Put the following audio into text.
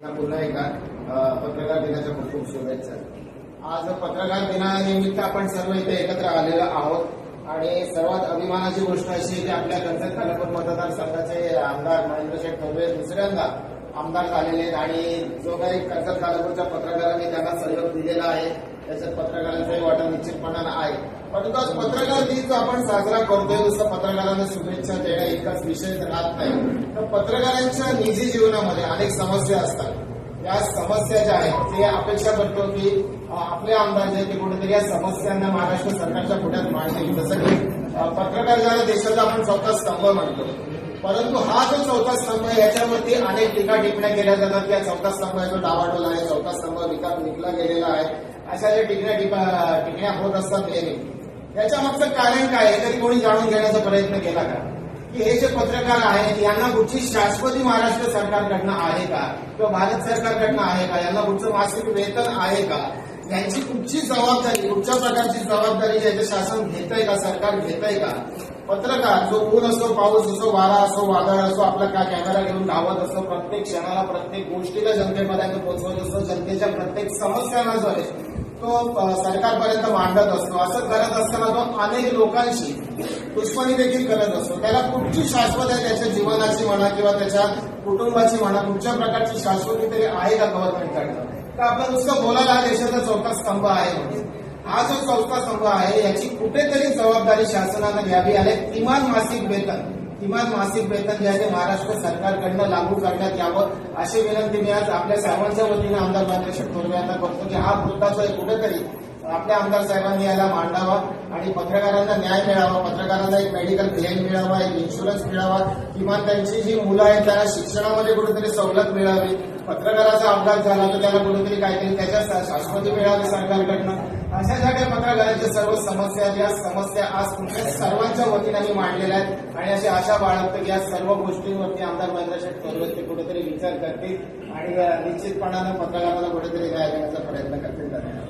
पुन्हा एकदा पत्रकार दिनाच्या खूप खूप शुभेच्छा. आज पत्रकार दिनानिमित्त आपण सर्व इथे एकत्र आलेलो आहोत आणि सर्वात अभिमानाची गोष्ट अशी की आपल्या कर्जत खालापूर मतदारसंघाचे आमदार महेंद्र शेठ दुसऱ्यांदा आमदार झालेले आहेत आणि जो काही कर्जत खालापूरच्या पत्रकारांनी त्यांना सहयोग दिलेला आहे त्याच्यात पत्रकारांचाही वाटा निश्चितपणानं आहे. परंतु आज पत्रकार दिन जो आपण साजरा करतोय जसं पत्रकारांना शुभेच्छा देणं इतकाच विषय राहत नाही. तर पत्रकारांच्या निजी जीवनामध्ये अनेक समस्या असतात. या समस्या ज्या आहेत ते अपेक्षा करतो की आपले आमदार जे आहेत ते कुठेतरी या समस्यांना महाराष्ट्र सरकारच्या पुढ्यात मांडतील. जसं की पत्रकार ज्याला देशाचा आपण स्वतः स्तंभ म्हणतो. परंतु हा जो चौथा स्तंभ आहे याच्यामध्ये अनेक टीका टिपण्या केल्या जातात या चौथा स्तंभ जो डावाडोल आहे चौथा स्तंभ विकास विकला गेलेला आहे. अशा ज्या टिकण्या टिकण्या होत असतात नेहमी याच्या मागचं कारण काय आहे? कोणी जाणून घेण्याचा प्रयत्न केला का? की हे जे पत्रकार आहेत यांना कुठची शाश्वती महाराष्ट्र सरकारकडनं आहे का? किंवा भारत सरकारकडनं आहे का? यांना कुठचं मासिक वेतन आहे का? यांची कुठची जबाबदारी कुठच्या प्रकारची जबाबदारी याचं शासन घेतंय का सरकार घेतंय का? पत्रकार जो ऊन असो पाऊस असो वारा असो वादळ असो आपला का कॅमेरा घेऊन धावत असतो प्रत्येक क्षणाला प्रत्येक गोष्टीला जनतेपर्यंत पोहोचवत असतो. जनतेच्या प्रत्येक समस्यांना जो आहे तो सरकारपर्यंत मांडत असतो. असं करत असताना तो अनेक लोकांशी दुश्मनी देखील करत असतो. त्याला कुठची शाश्वत आहे? त्याच्या जीवनाची म्हणा किंवा त्याच्या कुटुंबाची म्हणा कुठच्या प्रकारची शाश्वती तरी आहे का गव्हर्नमेंटकडनं तर आपलं नुसतं बोलायला हा देशाचा चौथा स्तंभ आहे. म्हणजे हा जो संस्था समूह आहे याची कुठेतरी जबाबदारी शासनानं घ्यावी आणि किमान मासिक वेतन किमान मासिक वेतन जे आहे ते महाराष्ट्र सरकारकडनं लागू करण्यात यावं अशी विनंती मी आज आपल्या सर्वांच्या वतीनं आमदार मार्गदर्शक थोरवे यांना करतो की हा मुद्दा जो आहे कुठेतरी आपल्या आमदार साहेबांनी याला मांडावा आणि पत्रकारांना न्याय मिळावा पत्रकारांना एक मेडिकल क्लेम मिळावा एक इन्शुरन्स मिळावा किमान त्यांची जी मुलं आहेत त्यांना शिक्षणामध्ये कुठेतरी सवलत मिळावी पत्रकाराचा अपघात झाला तर त्याला कुठेतरी काहीतरी त्याच्या शाश्वती मिळावी सरकारकडनं. अशा ज्या काही पत्रकारांच्या सर्व समस्या आहेत या समस्या आज तुमच्या सर्वांच्या वतीने मी मांडलेल्या आहेत आणि अशी आशा बाळगतो की या सर्व गोष्टींवरती आमदार महेंद्र शेठ ते कुठेतरी विचार करतील आणि निश्चितपणानं पत्रकारांना कुठेतरी न्याय देण्याचा प्रयत्न करतील. धन्यवाद.